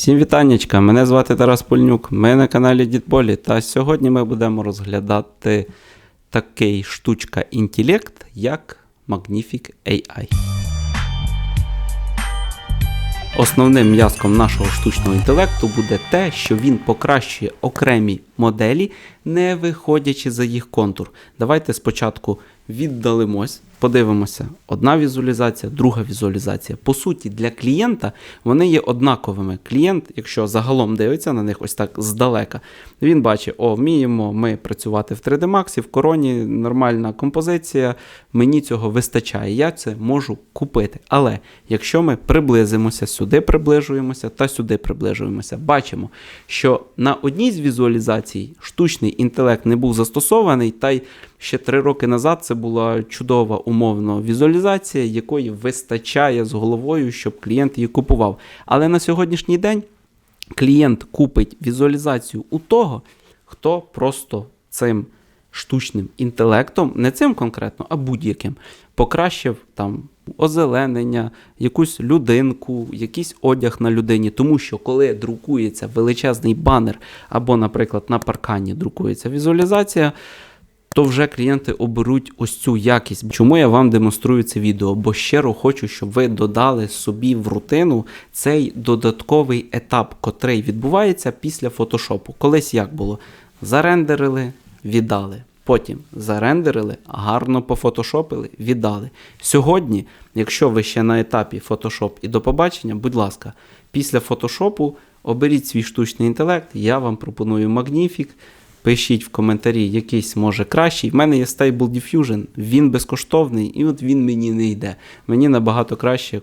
Всім вітаннячка, мене звати Тарас Польнюк, ми на каналі Дідболі, та сьогодні ми будемо розглядати такий штучка інтелект, як Magnific AI. Основним м'язком нашого штучного інтелекту буде те, що він покращує окремі моделі, не виходячи за їх контур. Давайте спочатку віддалимось, подивимося. Одна візуалізація, друга візуалізація. По суті, для клієнта вони є однаковими. Клієнт, якщо загалом дивиться на них ось так здалека, він бачить, о, вміємо ми працювати в 3D Max, в короні нормальна композиція, мені цього вистачає. Я це можу купити. Але якщо ми приблизимося сюди, приближуємося та сюди приближуємося, бачимо, що на одній з візуалізацій штучний інтелект не був застосований, та й ще три роки назад це була чудова умовно візуалізація, якої вистачає з головою, щоб клієнт її купував. Але на сьогоднішній день клієнт купить візуалізацію у того, хто просто цим штучним інтелектом, не цим конкретно, а будь-яким, покращив там озеленення, якусь людинку, якийсь одяг на людині. Тому що коли друкується величезний банер, або, наприклад, на паркані друкується візуалізація. То вже клієнти оберуть ось цю якість. Чому я вам демонструю це відео? Бо щиро хочу, щоб ви додали собі в рутину цей додатковий етап, котрий відбувається після фотошопу. Колись як було? Зарендерили, віддали. Потім зарендерили, гарно пофотошопили, віддали. Сьогодні, якщо ви ще на етапі Photoshop і до побачення, будь ласка, після фотошопу оберіть свій штучний інтелект. Я вам пропоную Magnific. Пишіть в коментарі, якийсь може кращий. В мене є Stable Diffusion, він безкоштовний, і от він мені не йде. Мені набагато краще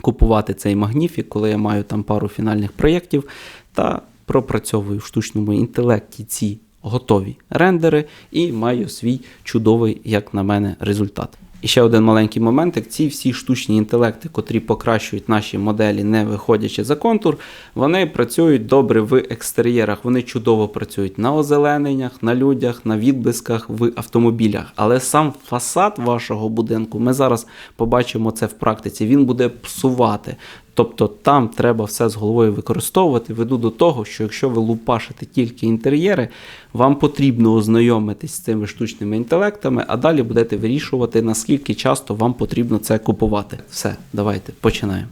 купувати цей Magnific, коли я маю там пару фінальних проєктів та пропрацьовую в штучному інтелекті ці готові рендери і маю свій чудовий, як на мене, результат. І ще один маленький моментик: ці всі штучні інтелекти, котрі покращують наші моделі, не виходячи за контур, вони працюють добре в екстер'єрах, вони чудово працюють на озелененнях, на людях, на відблисках в автомобілях. Але сам фасад вашого будинку, ми зараз побачимо це в практиці, він буде псувати. Тобто там треба все з головою використовувати. Веду до того, що якщо ви лупашите тільки інтер'єри, вам потрібно ознайомитись з цими штучними інтелектами, а далі будете вирішувати, наскільки часто вам потрібно це купувати. Все, давайте починаємо.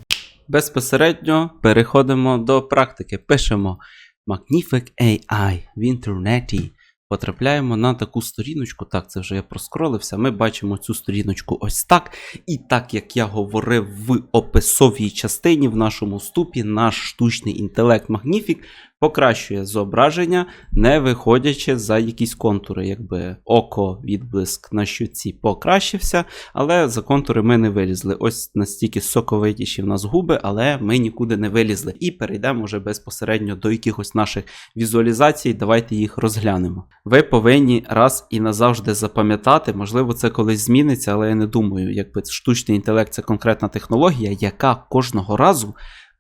Безпосередньо переходимо до практики. Пишемо Magnific AI в інтернеті. Потрапляємо на таку сторіночку. Так, це вже я проскролився. Ми бачимо цю сторіночку ось так. І так як я говорив в описовій частині в нашому ступі, наш штучний інтелект Magnific покращує зображення, не виходячи за якісь контури. Якби око, відблиск на щуці покращився, але за контури ми не вилізли. Ось настільки соковитіші в нас губи, але ми нікуди не вилізли. І перейдемо вже безпосередньо до якихось наших візуалізацій. Давайте їх розглянемо. Ви повинні раз і назавжди запам'ятати, можливо, це колись зміниться, але я не думаю, якби штучний інтелект це конкретна технологія, яка кожного разу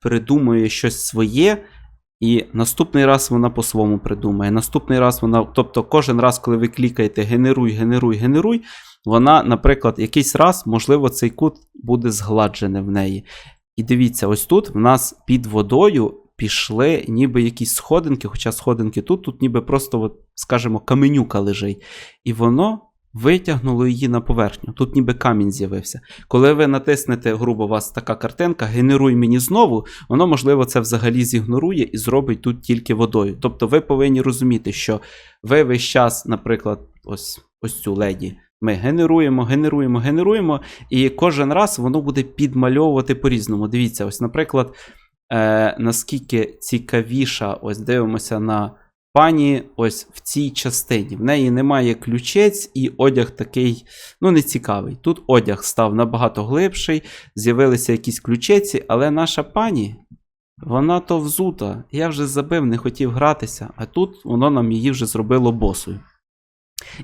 придумує щось своє. І наступний раз вона по-своєму придумає. Наступний раз вона, тобто кожен раз, коли ви клікаєте генеруй, генеруй, генеруй, вона, наприклад, якийсь раз, можливо, цей кут буде згладжений в неї. І дивіться, ось тут в нас під водою пішли ніби якісь сходинки, хоча сходинки тут, тут ніби просто, от, скажімо, каменюка лежить. І воно витягнуло її на поверхню. Тут ніби камінь з'явився. Коли ви натиснете, грубо у вас така картинка, генеруй мені знову, воно, можливо, це взагалі зігнорує і зробить тут тільки водою. Тобто ви повинні розуміти, що ви весь час, наприклад, ось, ось цю леді. Ми генеруємо, генеруємо, генеруємо, і кожен раз воно буде підмальовувати по-різному. Дивіться, ось, наприклад, е, наскільки цікавіша, ось дивимося на пані ось в цій частині. В неї немає ключець, і одяг такий, ну, не цікавий. Тут одяг став набагато глибший, з'явилися якісь ключеці, але наша пані. Вона то взута. Я вже забив, не хотів гратися, а тут воно нам її вже зробило босою.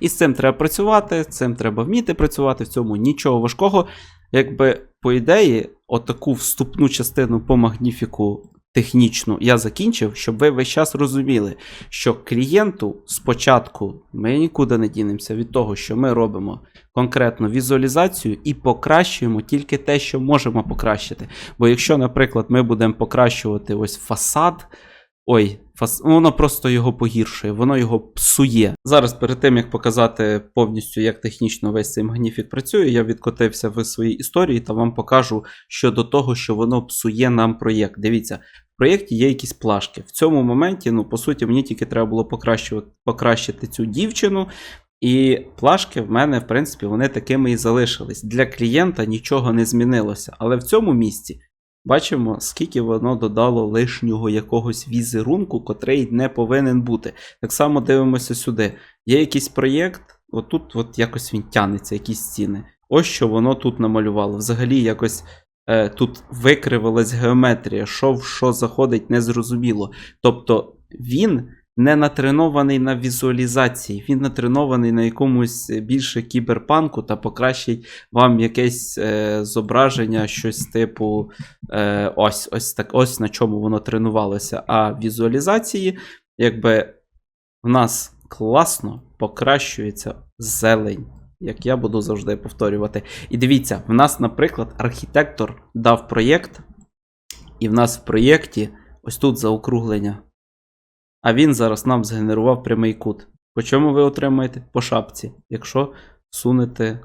І з цим треба працювати, з цим треба вміти працювати, в цьому нічого важкого. Якби, по ідеї, отаку вступну частину по магніфіку технічну я закінчив, щоб ви весь час розуміли, що клієнту спочатку ми нікуди не дінемося від того, що ми робимо конкретну візуалізацію і покращуємо тільки те, що можемо покращити. Бо якщо, наприклад, ми будемо покращувати ось фасад. Ой, фас... ну, воно просто його погіршує, воно його псує. Зараз, перед тим як показати повністю, як технічно весь цей магніфік працює, я відкотився в своїй історії та вам покажу щодо того, що воно псує нам проєкт. Дивіться, в проєкті є якісь плашки. В цьому моменті, ну, по суті, мені тільки треба було покращувати, покращити цю дівчину. І плашки в мене, в принципі, вони такими і залишились. Для клієнта нічого не змінилося. Але в цьому місці бачимо, скільки воно додало лишнього якогось візерунку, котрий не повинен бути. Так само дивимося сюди. Є якийсь проєкт, отут от якось він тянеться, якісь стіни. Ось що воно тут намалювало. Взагалі якось е, тут викривилась геометрія, що в що заходить, незрозуміло. Тобто він не натренований на візуалізації, він натренований на якомусь більше кіберпанку та покращить вам якесь е, зображення, щось типу е, ось, ось так, ось на чому воно тренувалося. А візуалізації, якби в нас класно покращується зелень. Як я буду завжди повторювати. І дивіться, в нас, наприклад, архітектор дав проєкт, і в нас в проєкті ось тут заокруглення. А він зараз нам згенерував прямий кут. По чому ви отримаєте? По шапці, якщо сунете е,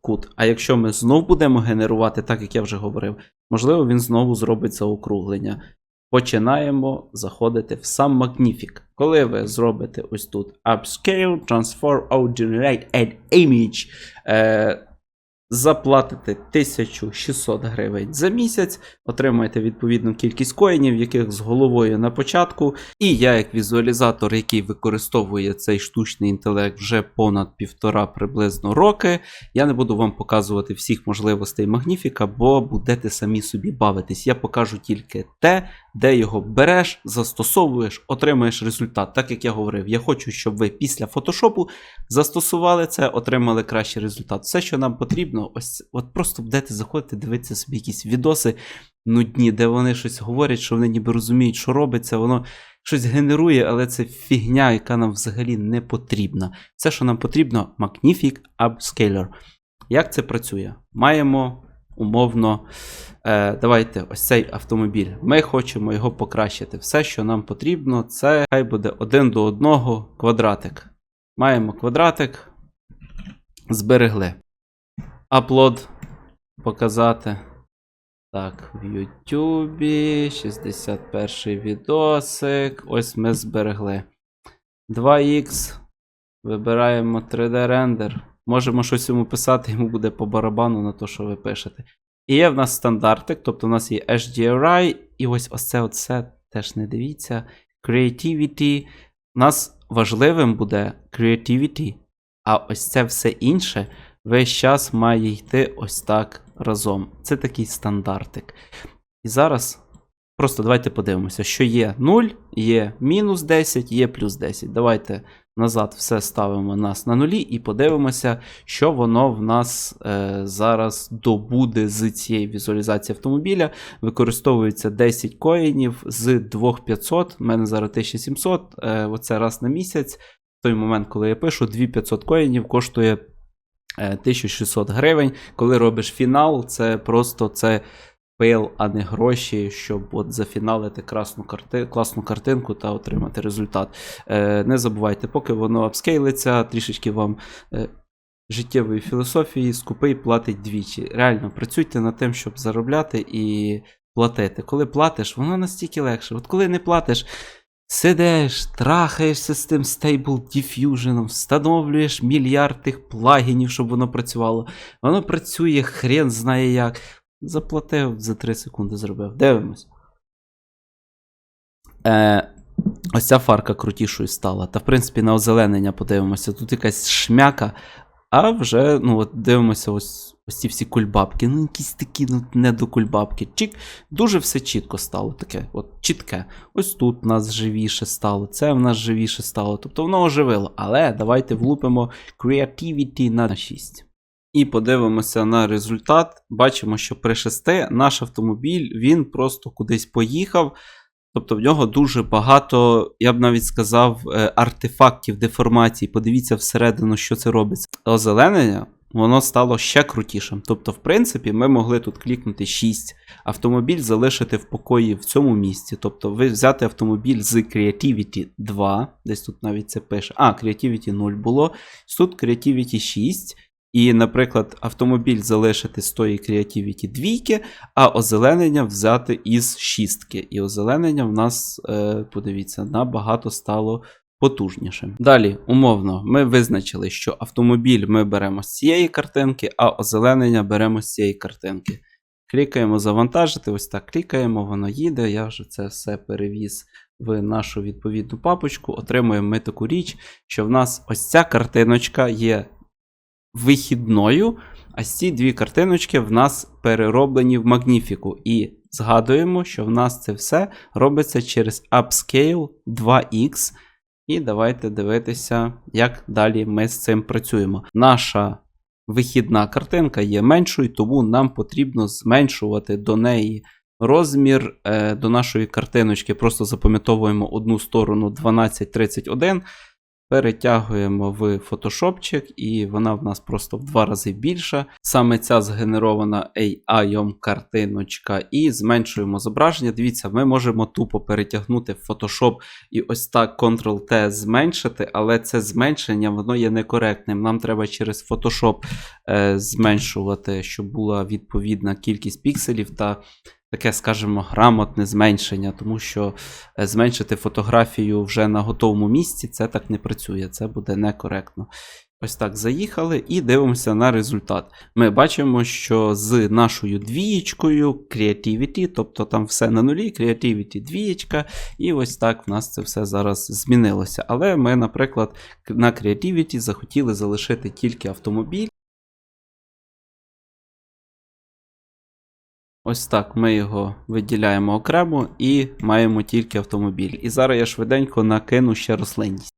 кут. А якщо ми знов будемо генерувати, так як я вже говорив, можливо, він знову зробить заокруглення. Починаємо заходити в сам Magnific. Коли ви зробите ось тут Upscale, Transform, Out Generate, Add Image, е, заплатите 1600 гривень за місяць, отримаєте відповідну кількість коїнів, яких з головою на початку. І я, як візуалізатор, який використовує цей штучний інтелект вже понад півтора приблизно роки, я не буду вам показувати всіх можливостей Магніфіка, бо будете самі собі бавитись. Я покажу тільки те, де його береш, застосовуєш, отримаєш результат. Так як я говорив, я хочу, щоб ви після фотошопу застосували це, отримали кращий результат. Все, що нам потрібно, ось от просто будете заходити, дивитися собі якісь відоси нудні, де вони щось говорять, що вони ніби розуміють, що робиться, воно щось генерує, але це фігня, яка нам взагалі не потрібна. Все, що нам потрібно, Magnific Upscaler. Як це працює? Маємо умовно. Е, давайте ось цей автомобіль. Ми хочемо його покращити. Все, що нам потрібно, це хай буде один до одного квадратик. Маємо квадратик. Зберегли. Аплод показати. Так, в Ютубі 61 відосик. Ось ми зберегли. 2х. Вибираємо 3D рендер. Можемо щось йому писати, йому буде по барабану на те, що ви пишете. І є в нас стандартик, тобто в нас є HDRI, і ось ось це оце теж не дивіться. Creativity. У нас важливим буде Creativity, а ось це все інше весь час має йти ось так разом. Це такий стандартик. І зараз просто давайте подивимося, що є 0, є мінус 10, є плюс 10. Давайте назад все ставимо нас на нулі і подивимося, що воно в нас е, зараз добуде з цієї візуалізації автомобіля. Використовується 10 коїнів з 2500. У мене зараз 1700. Е, оце раз на місяць. В той момент, коли я пишу, 2500 коїнів коштує. 1600 гривень. Коли робиш фінал, це просто це пил, а не гроші, щоб от зафіналити красну карти, класну картинку та отримати результат. Е, Не забувайте, поки воно апскейлиться, трішечки вам. Е, Життєвої філософії скупий платить двічі. Реально, працюйте над тим, щоб заробляти і платити. Коли платиш, воно настільки легше. От коли не платиш, Сидиш, трахаєшся з тим Stable Diffusion, встановлюєш мільярд тих плагінів, щоб воно працювало. Воно працює, хрен знає як. Заплатив за 3 секунди зробив. Дивимось. Е, Ось ця фарка крутішою стала. Та, в принципі, на озеленення подивимося. Тут якась шмяка, а вже ну, от дивимося ось ось ці всі кульбабки. Ну, якісь такі ну, не до кульбабки. Чік. Дуже все чітко стало таке. от Чітке. Ось тут в нас живіше стало, це в нас живіше стало. Тобто воно оживило. Але давайте влупимо Creativity на 6. І подивимося на результат. Бачимо, що при 6 наш автомобіль він просто кудись поїхав. Тобто в нього дуже багато, я б навіть сказав, е, артефактів деформацій. Подивіться всередину, що це робиться. Озеленення, воно стало ще крутішим. Тобто, в принципі, ми могли тут клікнути 6, автомобіль залишити в покої в цьому місці. Тобто, ви взяти автомобіль з Creativity 2, десь тут навіть це пише. А, Creativity 0 було. Тут Creativity 6. І, наприклад, автомобіль залишити з тої Creativity 2, а озеленення взяти із шістки. І озеленення в нас, е, подивіться, набагато стало потужнішим. Далі, умовно, ми визначили, що автомобіль ми беремо з цієї картинки, а озеленення беремо з цієї картинки. Клікаємо завантажити, ось так клікаємо, воно їде. Я вже це все перевіз в нашу відповідну папочку. Отримуємо ми таку річ, що в нас ось ця картиночка є вихідною, а ці дві картиночки в нас перероблені в Magnifico. І згадуємо, що в нас це все робиться через Upscale 2X. І давайте дивитися, як далі ми з цим працюємо. Наша вихідна картинка є меншою, тому нам потрібно зменшувати до неї розмір е, до нашої картиночки. Просто запам'ятовуємо одну сторону 1231. Перетягуємо в фотошопчик, і вона в нас просто в два рази більша. Саме ця згенерована AI картиночка, і зменшуємо зображення. Дивіться, ми можемо тупо перетягнути в Photoshop і ось так Ctrl-T зменшити, але це зменшення воно є некоректним. Нам треба через Photoshop е, зменшувати, щоб була відповідна кількість пікселів та таке, скажімо, грамотне зменшення, тому що е, зменшити фотографію вже на готовому місці це так не працює, це буде некоректно. Ось так заїхали і дивимося на результат. Ми бачимо, що з нашою двієчкою Creativity, тобто там все на нулі, Creativity двієчка, і ось так в нас це все зараз змінилося. Але ми, наприклад, на Creativity захотіли залишити тільки автомобіль. Ось так ми його виділяємо окремо і маємо тільки автомобіль. І зараз я швиденько накину ще рослинність.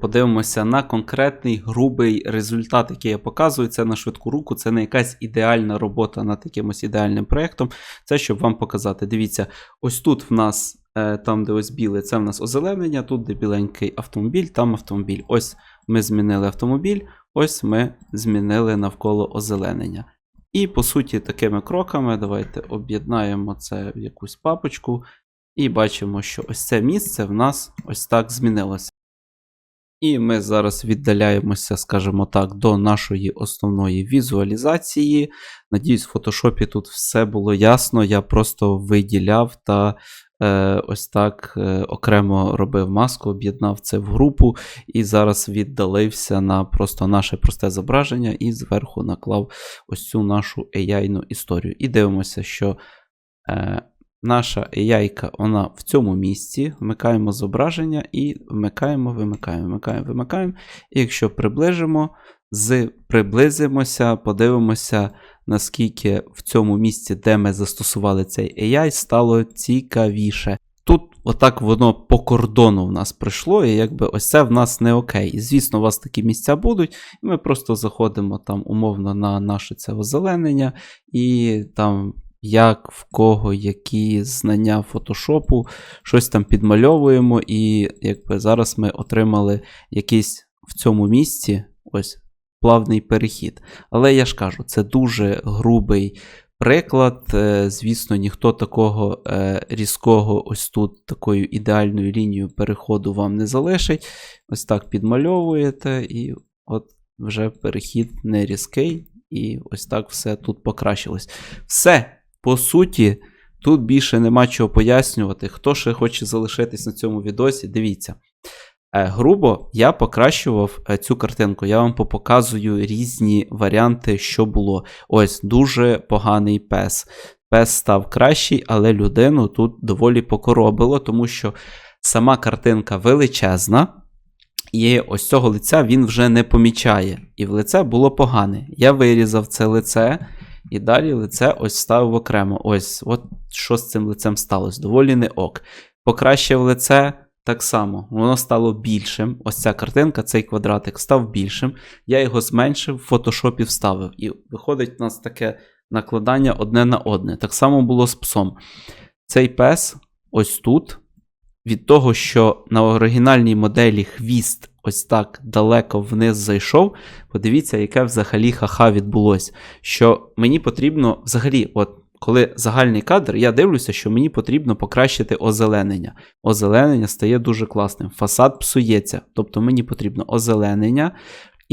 Подивимося на конкретний грубий результат, який я показую. Це на швидку руку, це не якась ідеальна робота над якимось ідеальним проєктом. Це щоб вам показати. Дивіться, ось тут в нас, е, там, де ось біле, це в нас озеленення, тут де біленький автомобіль, там автомобіль. Ось ми змінили автомобіль. Ось ми змінили навколо озеленення. І, по суті, такими кроками давайте об'єднаємо це в якусь папочку. І бачимо, що ось це місце в нас ось так змінилося. І ми зараз віддаляємося, скажімо так, до нашої основної візуалізації. Надіюсь, в фотошопі тут все було ясно. Я просто виділяв та ось так е, окремо робив маску, об'єднав це в групу і зараз віддалився на просто наше просте зображення і зверху наклав ось цю нашу AI-ну історію. І дивимося, що е, наша AI, вона в цьому місці. Вмикаємо зображення і вмикаємо, вимикаємо, вмикаємо, вимикаємо. І якщо приближимо, з, приблизимося, подивимося наскільки в цьому місці, де ми застосували цей AI, стало цікавіше. Тут отак воно по кордону в нас прийшло, і якби ось це в нас не окей. І звісно, у вас такі місця будуть, і ми просто заходимо там умовно на наше це озеленення, і там. Як, в кого, які знання фотошопу, щось там підмальовуємо, і якби зараз ми отримали якийсь в цьому місці ось плавний перехід. Але я ж кажу, це дуже грубий приклад. Е, звісно, ніхто такого е, різкого, ось тут такою ідеальною лінією переходу вам не залишить. Ось так підмальовуєте, і от вже перехід не різкий, і ось так все тут покращилось. Все, по суті. Тут більше нема чого пояснювати. Хто ще хоче залишитись на цьому відосі, дивіться. Е, грубо я покращував е, цю картинку. Я вам показую різні варіанти, що було. Ось дуже поганий пес. Пес став кращий, але людину тут доволі покоробило, тому що сама картинка величезна. І ось цього лиця він вже не помічає. І в лице було погане. Я вирізав це лице, і далі лице ось ставив окремо. Ось, от що з цим лицем сталося. Доволі не ок. Покращив лице. Так само, воно стало більшим. Ось ця картинка, цей квадратик став більшим. Я його зменшив, в фотошопі вставив. І виходить у нас таке накладання одне на одне. Так само було з псом. Цей пес ось тут, від того, що на оригінальній моделі хвіст ось так далеко вниз зайшов, подивіться, яке взагалі ха-ха відбулося. Що мені потрібно взагалі, от коли загальний кадр, я дивлюся, що мені потрібно покращити озеленення. Озеленення стає дуже класним. Фасад псується. Тобто мені потрібно озеленення.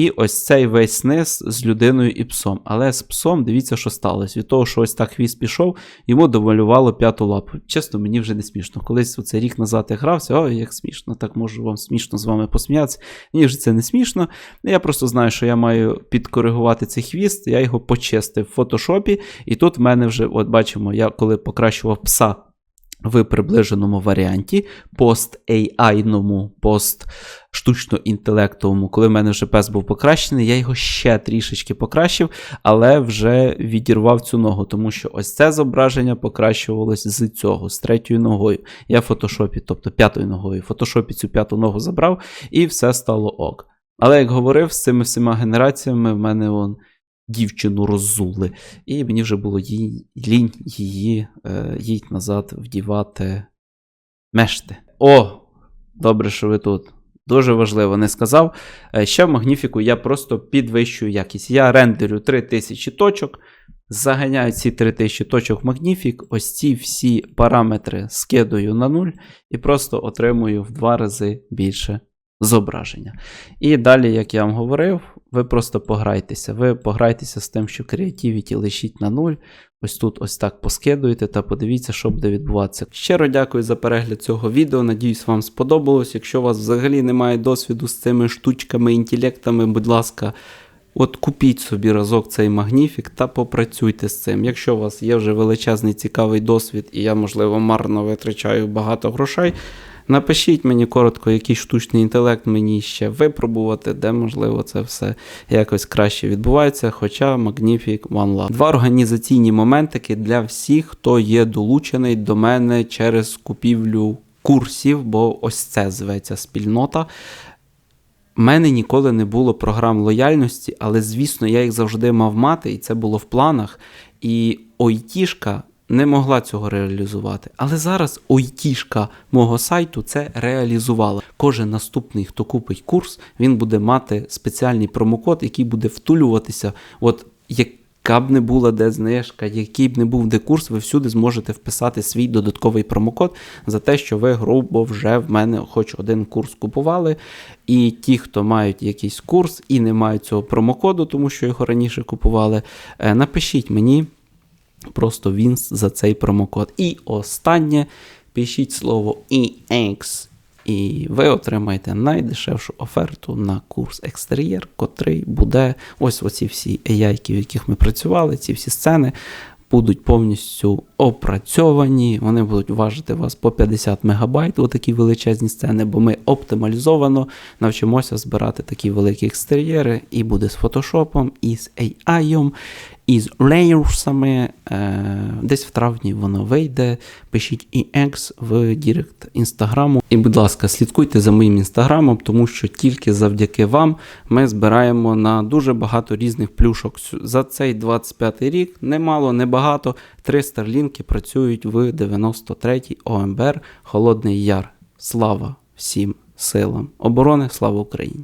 І ось цей весь низ з людиною і псом. Але з псом дивіться, що сталося. Від того, що ось так хвіст пішов, йому домалювало п'яту лапу. Чесно, мені вже не смішно. Колись оце рік назад я грався, ой, як смішно, так можу вам смішно з вами посміятися. Мені вже це не смішно. Я просто знаю, що я маю підкоригувати цей хвіст, я його почистив в фотошопі, і тут в мене вже, от бачимо, я коли покращував пса. В приближеному варіанті, пост AI-ному, пост штучно-інтелектовому, коли в мене вже пес був покращений, я його ще трішечки покращив, але вже відірвав цю ногу, тому що ось це зображення покращувалось з цього, з третьою ногою. Я в фотошопі, тобто п'ятою ногою, в фотошопі цю п'яту ногу забрав, і все стало ок. Але як говорив, з цими всіма генераціями в мене вон. Дівчину роззули, і мені вже було їй, лінь її е, їй назад вдівати мешти. О! Добре, що ви тут. Дуже важливо, не сказав. Е, Ще в Магніфіку я просто підвищую якість. Я рендерю 3000 точок, заганяю ці 3000 точок в Magnific, ось ці всі параметри скидаю на 0 і просто отримую в два рази більше зображення. І далі, як я вам говорив, ви просто пограйтеся. Ви пограйтеся з тим, що Creativity лишіть на 0. Ось тут ось так поскидуєте та подивіться, що буде відбуватися. Щиро дякую за перегляд цього відео. Надіюсь, вам сподобалось. Якщо у вас взагалі немає досвіду з цими штучками, інтелектами, будь ласка. От купіть собі разок цей магніфік та попрацюйте з цим. Якщо у вас є вже величезний цікавий досвід, і я, можливо, марно витрачаю багато грошей, напишіть мені коротко, який штучний інтелект мені ще випробувати, де, можливо, це все якось краще відбувається. Хоча Magnific One Love. Два організаційні моментики для всіх, хто є долучений до мене через купівлю курсів, бо ось це зветься спільнота. У мене ніколи не було програм лояльності, але звісно, я їх завжди мав мати, і це було в планах. І Ойтішка не могла цього реалізувати. Але зараз Ойтішка мого сайту це реалізувала. Кожен наступний, хто купить курс, він буде мати спеціальний промокод, який буде втулюватися. От як яка б не була де знижка, який б не був де курс, ви всюди зможете вписати свій додатковий промокод за те, що ви грубо вже в мене хоч один курс купували. І ті, хто мають якийсь курс і не мають цього промокоду, тому що його раніше купували, е, напишіть мені просто вінс за цей промокод. І останнє пишіть слово EX і ви отримаєте найдешевшу оферту на курс екстер'єр, котрий буде ось оці всі AI, в яких ми працювали, ці всі сцени. Будуть повністю опрацьовані, вони будуть важити вас по 50 мегабайт, отакі величезні сцени, бо ми оптималізовано навчимося збирати такі великі екстер'єри, і буде з фотошопом, і з AI, із леєрсами. Е, десь в травні воно вийде. Пишіть EX в Дірект інстаграму. І, будь ласка, слідкуйте за моїм інстаграмом, тому що тільки завдяки вам ми збираємо на дуже багато різних плюшок. За цей 25 рік немало, небагато. Три старлінки працюють в 93-й ОМБР Холодний Яр. Слава всім силам оборони, слава Україні!